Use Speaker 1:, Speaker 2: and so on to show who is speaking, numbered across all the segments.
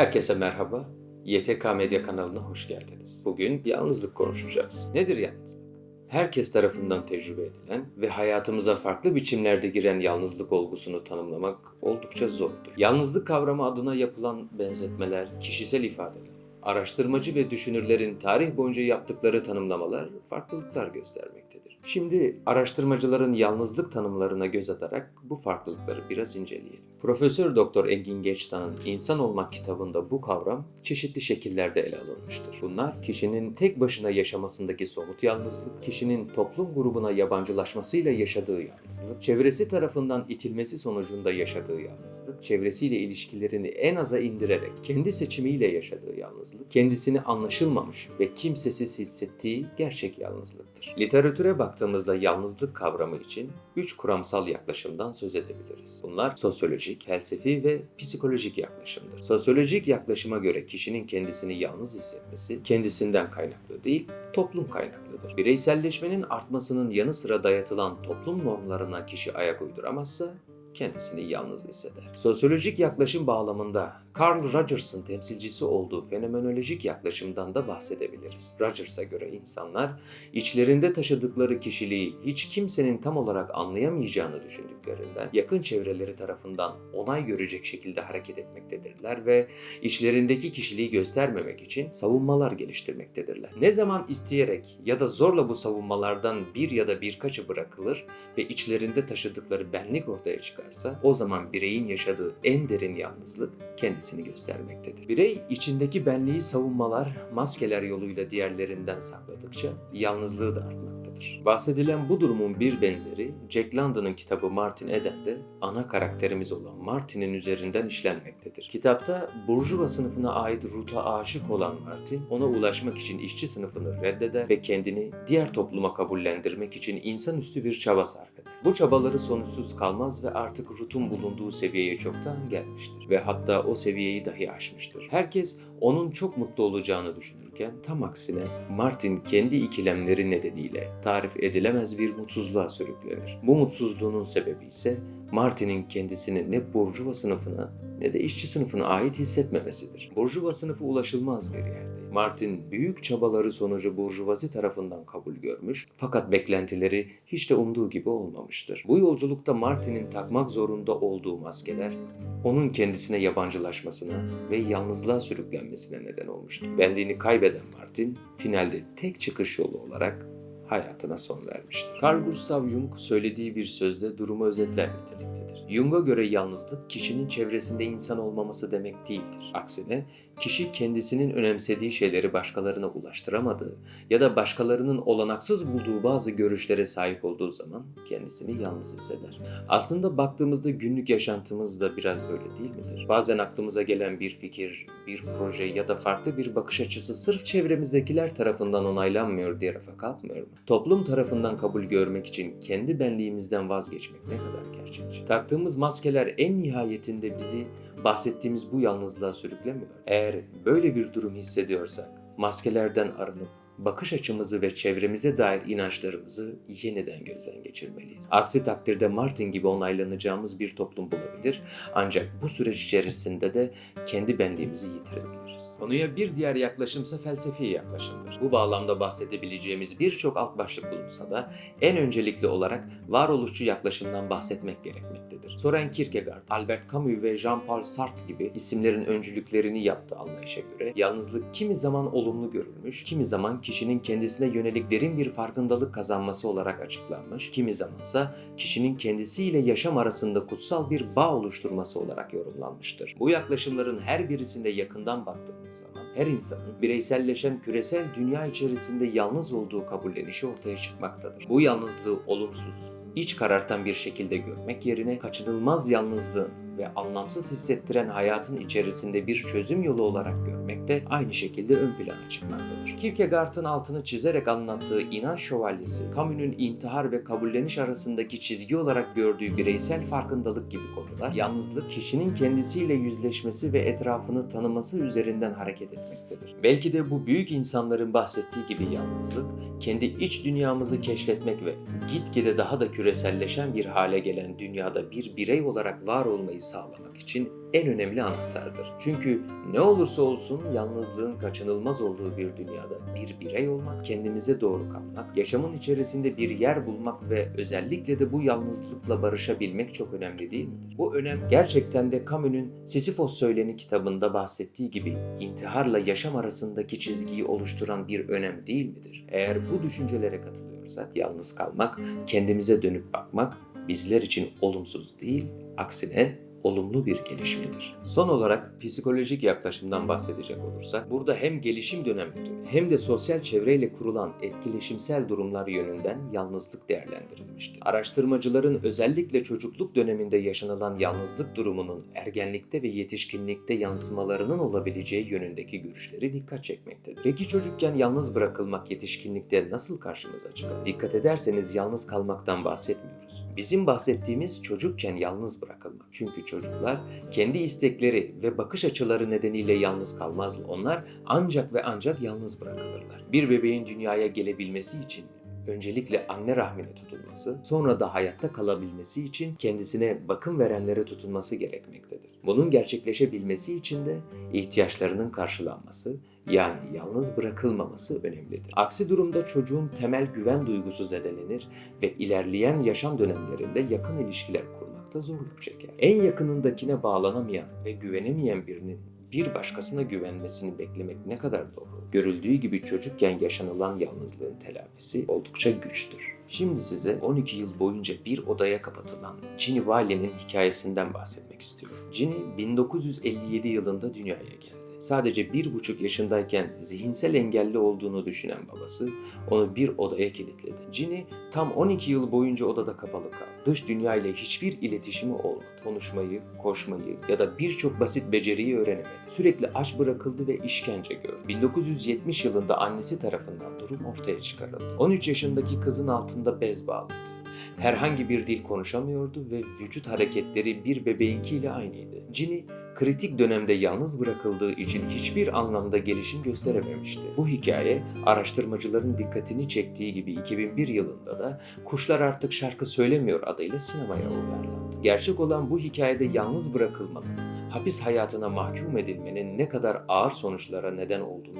Speaker 1: Herkese merhaba. YTK Medya kanalına hoş geldiniz. Bugün yalnızlık konuşacağız. Nedir yalnızlık? Herkes tarafından tecrübe edilen ve hayatımıza farklı biçimlerde giren yalnızlık olgusunu tanımlamak oldukça zordur. Yalnızlık kavramı adına yapılan benzetmeler, kişisel ifadeler, araştırmacı ve düşünürlerin tarih boyunca yaptıkları tanımlamalar farklılıklar göstermektedir. Şimdi araştırmacıların yalnızlık tanımlarına göz atarak bu farklılıkları biraz inceleyelim. Profesör Doktor Engin Geçtan'ın İnsan Olmak kitabında bu kavram çeşitli şekillerde ele alınmıştır. Bunlar kişinin tek başına yaşamasındaki somut yalnızlık, kişinin toplum grubuna yabancılaşmasıyla yaşadığı yalnızlık, çevresi tarafından itilmesi sonucunda yaşadığı yalnızlık, çevresiyle ilişkilerini en aza indirerek kendi seçimiyle yaşadığı yalnızlık, kendisini anlaşılmamış ve kimsesiz hissettiği gerçek yalnızlıktır. Literatüre baktığımızda yalnızlık kavramı için üç kuramsal yaklaşımdan söz edebiliriz. Bunlar sosyolojik, felsefi ve psikolojik yaklaşımdır. Sosyolojik yaklaşıma göre kişinin kendisini yalnız hissetmesi kendisinden kaynaklı değil, toplum kaynaklıdır. Bireyselleşmenin artmasının yanı sıra dayatılan toplum normlarına kişi ayak uyduramazsa kendisini yalnız hisseder. Sosyolojik yaklaşım bağlamında Carl Rogers'ın temsilcisi olduğu fenomenolojik yaklaşımdan da bahsedebiliriz. Rogers'a göre insanlar içlerinde taşıdıkları kişiliği hiç kimsenin tam olarak anlayamayacağını düşündüklerinden yakın çevreleri tarafından onay görecek şekilde hareket etmektedirler ve içlerindeki kişiliği göstermemek için savunmalar geliştirmektedirler. Ne zaman isteyerek ya da zorla bu savunmalardan bir ya da birkaçı bırakılır ve içlerinde taşıdıkları benlik ortaya çıkarsa o zaman bireyin yaşadığı en derin yalnızlık kendisini göstermektedir. Birey içindeki benliği savunmalar, maskeler yoluyla diğerlerinden sakladıkça yalnızlığı da artmaktadır. Bahsedilen bu durumun bir benzeri Jack London'ın kitabı Martin Eden'de ana karakterimiz olan Martin'in üzerinden işlenmektedir. Kitapta Burjuva sınıfına ait Ruth'a aşık olan Martin, ona ulaşmak için işçi sınıfını reddeder ve kendini diğer topluma kabullendirmek için insanüstü bir çaba sarf eder. Bu çabaları sonuçsuz kalmaz ve artık Ruth'un bulunduğu seviyeye çoktan gelmiştir ve hatta o seviyeyi dahi aşmıştır. Herkes onun çok mutlu olacağını düşünürken tam aksine Martin kendi ikilemleri nedeniyle tarif edilemez bir mutsuzluğa sürüklenir. Bu mutsuzluğunun sebebi ise Martin'in kendisini ne Burjuva sınıfına ne de işçi sınıfına ait hissetmemesidir. Burjuva sınıfı ulaşılmaz bir yerde. Martin büyük çabaları sonucu burjuvazi tarafından kabul görmüş fakat beklentileri hiç de umduğu gibi olmamıştır. Bu yolculukta Martin'in takmak zorunda olduğu maskeler onun kendisine yabancılaşmasına ve yalnızlığa sürüklenmesine neden olmuştur. Benliğini kaybeden Martin finalde tek çıkış yolu olarak hayatına son vermiştir. Carl Gustav Jung söylediği bir sözde durumu özetler niteliktedir. Jung'a göre yalnızlık kişinin çevresinde insan olmaması demek değildir. Aksine kişi kendisinin önemsediği şeyleri başkalarına ulaştıramadığı ya da başkalarının olanaksız bulduğu bazı görüşlere sahip olduğu zaman kendisini yalnız hisseder. Aslında baktığımızda günlük yaşantımız da biraz böyle değil midir? Bazen aklımıza gelen bir fikir, bir proje ya da farklı bir bakış açısı sırf çevremizdekiler tarafından onaylanmıyor diye rafa kalkmıyor mu? Toplum tarafından kabul görmek için kendi benliğimizden vazgeçmek ne kadar gerçekçi? Taktığımız maskeler en nihayetinde bizi bahsettiğimiz bu yalnızlığa sürüklemiyor. Eğer böyle bir durum hissediyorsak maskelerden arınıp bakış açımızı ve çevremize dair inançlarımızı yeniden gözden geçirmeliyiz. Aksi takdirde Martin gibi onaylanacağımız bir toplum bulabilir ancak bu süreç içerisinde de kendi benliğimizi yitirebiliriz. Konuya bir diğer yaklaşımsa felsefi yaklaşımdır. Bu bağlamda bahsedebileceğimiz birçok alt başlık bulunsa da en öncelikli olarak varoluşçu yaklaşımdan bahsetmek gerekmektedir. Soren Kierkegaard, Albert Camus ve Jean-Paul Sartre gibi isimlerin öncülüklerini yaptığı anlayışa göre yalnızlık kimi zaman olumlu görülmüş, kimi zaman kişinin kendisine yönelik derin bir farkındalık kazanması olarak açıklanmış, kimi zamansa kişinin kendisiyle yaşam arasında kutsal bir bağ oluşturması olarak yorumlanmıştır. Bu yaklaşımların her birisinde yakından baktığımız zaman her insanın bireyselleşen küresel dünya içerisinde yalnız olduğu kabullenişi ortaya çıkmaktadır. Bu yalnızlığı olumsuz, iç karartan bir şekilde görmek yerine kaçınılmaz yalnızlığın ve anlamsız hissettiren hayatın içerisinde bir çözüm yolu olarak görmek de aynı şekilde ön plana çıkmaktadır. Kierkegaard'ın altını çizerek anlattığı inanç şövalyesi, Camus'un intihar ve kabulleniş arasındaki çizgi olarak gördüğü bireysel farkındalık gibi konular, yalnızlık kişinin kendisiyle yüzleşmesi ve etrafını tanıması üzerinden hareket etmektedir. Belki de bu büyük insanların bahsettiği gibi yalnızlık, kendi iç dünyamızı keşfetmek ve gitgide daha da küreselleşen bir hale gelen dünyada bir birey olarak var olmayı sağlamak için en önemli anahtardır. Çünkü ne olursa olsun yalnızlığın kaçınılmaz olduğu bir dünyada bir birey olmak, kendimize doğru kalmak, yaşamın içerisinde bir yer bulmak ve özellikle de bu yalnızlıkla barışabilmek çok önemli değil midir? Bu önem gerçekten de Camus'un Sisyphos Söyleni kitabında bahsettiği gibi intiharla yaşam arasındaki çizgiyi oluşturan bir önem değil midir? Eğer bu düşüncelere katılıyorsak yalnız kalmak, kendimize dönüp bakmak bizler için olumsuz değil, aksine olumlu bir gelişmedir. Son olarak psikolojik yaklaşımdan bahsedecek olursak, burada hem gelişim dönemleri hem de sosyal çevreyle kurulan etkileşimsel durumlar yönünden yalnızlık değerlendirilmiştir. Araştırmacıların özellikle çocukluk döneminde yaşanılan yalnızlık durumunun ergenlikte ve yetişkinlikte yansımalarının olabileceği yönündeki görüşleri dikkat çekmektedir. Peki çocukken yalnız bırakılmak yetişkinlikte nasıl karşımıza çıkar? Dikkat ederseniz yalnız kalmaktan bahsetmiyoruz. Bizim bahsettiğimiz çocukken yalnız bırakılmak. Çünkü çocuklar kendi istekleri ve bakış açıları nedeniyle yalnız kalmazlar. Onlar ancak ve ancak yalnız bırakılırlar. Bir bebeğin dünyaya gelebilmesi için öncelikle anne rahmine tutulması, sonra da hayatta kalabilmesi için kendisine bakım verenlere tutunması gerekmektedir. Bunun gerçekleşebilmesi için de ihtiyaçlarının karşılanması, yani yalnız bırakılmaması önemlidir. Aksi durumda çocuğun temel güven duygusu zedelenir ve ilerleyen yaşam dönemlerinde yakın ilişkiler kurmakta zorluk çeker. En yakınındakine bağlanamayan ve güvenemeyen birinin bir başkasına güvenmesini beklemek ne kadar doğru? Görüldüğü gibi çocukken yaşanılan yalnızlığın telafisi oldukça güçtür. Şimdi size 12 yıl boyunca bir odaya kapatılan Ginny Wiley'nin hikayesinden bahsetmek istiyorum. Ginny 1957 yılında dünyaya geldi. Sadece bir buçuk yaşındayken zihinsel engelli olduğunu düşünen babası onu bir odaya kilitledi. Ginny tam 12 yıl boyunca odada kapalı kaldı. Dış dünya ile hiçbir iletişimi olmadı. Konuşmayı, koşmayı ya da birçok basit beceriyi öğrenemedi. Sürekli aç bırakıldı ve işkence gördü. 1970 yılında annesi tarafından durum ortaya çıkarıldı. 13 yaşındaki kızın altında bez bağlıydı. Herhangi bir dil konuşamıyordu ve vücut hareketleri bir bebeğinkiyle aynıydı. Ginny kritik dönemde yalnız bırakıldığı için hiçbir anlamda gelişim gösterememişti. Bu hikaye araştırmacıların dikkatini çektiği gibi 2001 yılında da Kuşlar Artık Şarkı Söylemiyor adıyla sinemaya uyarlandı. Gerçek olan bu hikayede yalnız bırakılmanın, hapis hayatına mahkum edilmenin ne kadar ağır sonuçlara neden olduğunu.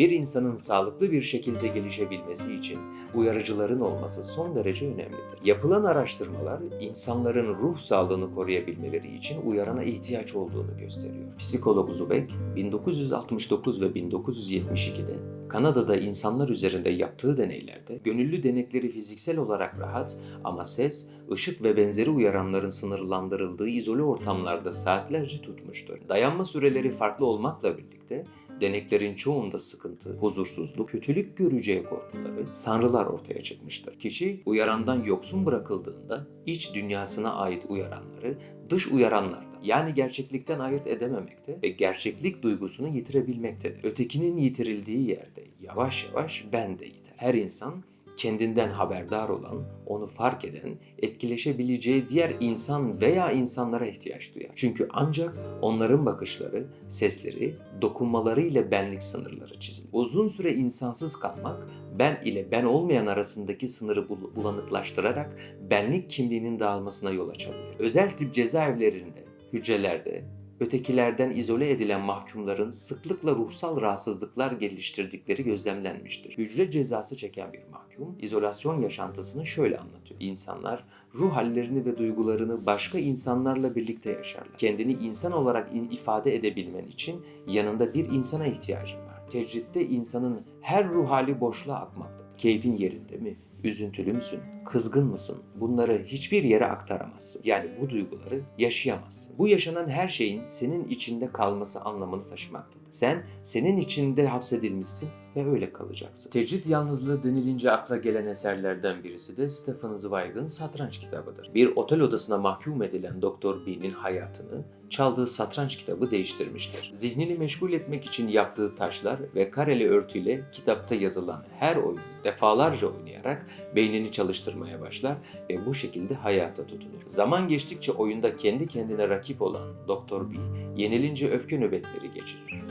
Speaker 1: Bir insanın sağlıklı bir şekilde gelişebilmesi için uyarıcıların olması son derece önemlidir. Yapılan araştırmalar insanların ruh sağlığını koruyabilmeleri için uyarana ihtiyaç olduğunu gösteriyor. Psikolog Zubek 1969 ve 1972'de Kanada'da insanlar üzerinde yaptığı deneylerde gönüllü denekleri fiziksel olarak rahat ama ses, ışık ve benzeri uyaranların sınırlandırıldığı izole ortamlarda saatlerce tutmuştur. Dayanma süreleri farklı olmakla birlikte deneklerin çoğunda sıkıntı, huzursuzluk, kötülük göreceği korkuları, sanrılar ortaya çıkmıştır. Kişi uyarandan yoksun bırakıldığında iç dünyasına ait uyaranları dış uyaranlardan yani gerçeklikten ayırt edememekte ve gerçeklik duygusunu yitirebilmektedir. Ötekinin yitirildiği yerde yavaş yavaş ben de yiter. Her insan kendinden haberdar olan, onu fark eden, etkileşebileceği diğer insan veya insanlara ihtiyaç duyar. Çünkü ancak onların bakışları, sesleri, dokunmaları ile benlik sınırları çizilir. Uzun süre insansız kalmak, ben ile ben olmayan arasındaki sınırı bul- bulanıklaştırarak benlik kimliğinin dağılmasına yol açabilir. Özel tip cezaevlerinde, hücrelerde, ötekilerden izole edilen mahkumların sıklıkla ruhsal rahatsızlıklar geliştirdikleri gözlemlenmiştir. Hücre cezası çeken bir mahkum, izolasyon yaşantısını şöyle anlatıyor. İnsanlar ruh hallerini ve duygularını başka insanlarla birlikte yaşarlar. Kendini insan olarak ifade edebilmen için yanında bir insana ihtiyacın var. Tecritte insanın her ruh hali boşluğa akmaktadır. Keyfin yerinde mi? Üzüntülü müsün? Kızgın mısın? Bunları hiçbir yere aktaramazsın. Yani bu duyguları yaşayamazsın. Bu yaşanan her şeyin senin içinde kalması anlamını taşımaktadır. Sen senin içinde hapsedilmişsin ve öyle kalacaksın. Tecrit yalnızlığı denilince akla gelen eserlerden birisi de Stephen Zweig'ın Satranç kitabıdır. Bir otel odasına mahkum edilen Doktor B'nin hayatını çaldığı satranç kitabı değiştirmiştir. Zihnini meşgul etmek için yaptığı taşlar ve kareli örtüyle kitapta yazılan her oyunu defalarca oynayarak beynini çalıştırmaya başlar ve bu şekilde hayata tutunur. Zaman geçtikçe oyunda kendi kendine rakip olan Doktor B yenilince öfke nöbetleri geçirir.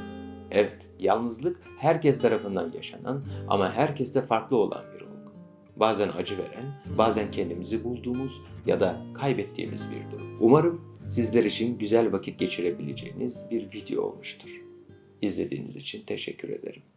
Speaker 1: Evet, yalnızlık herkes tarafından yaşanan ama herkeste farklı olan bir olgu. Bazen acı veren, bazen kendimizi bulduğumuz ya da kaybettiğimiz bir durum. Umarım sizler için güzel vakit geçirebileceğiniz bir video olmuştur. İzlediğiniz için teşekkür ederim.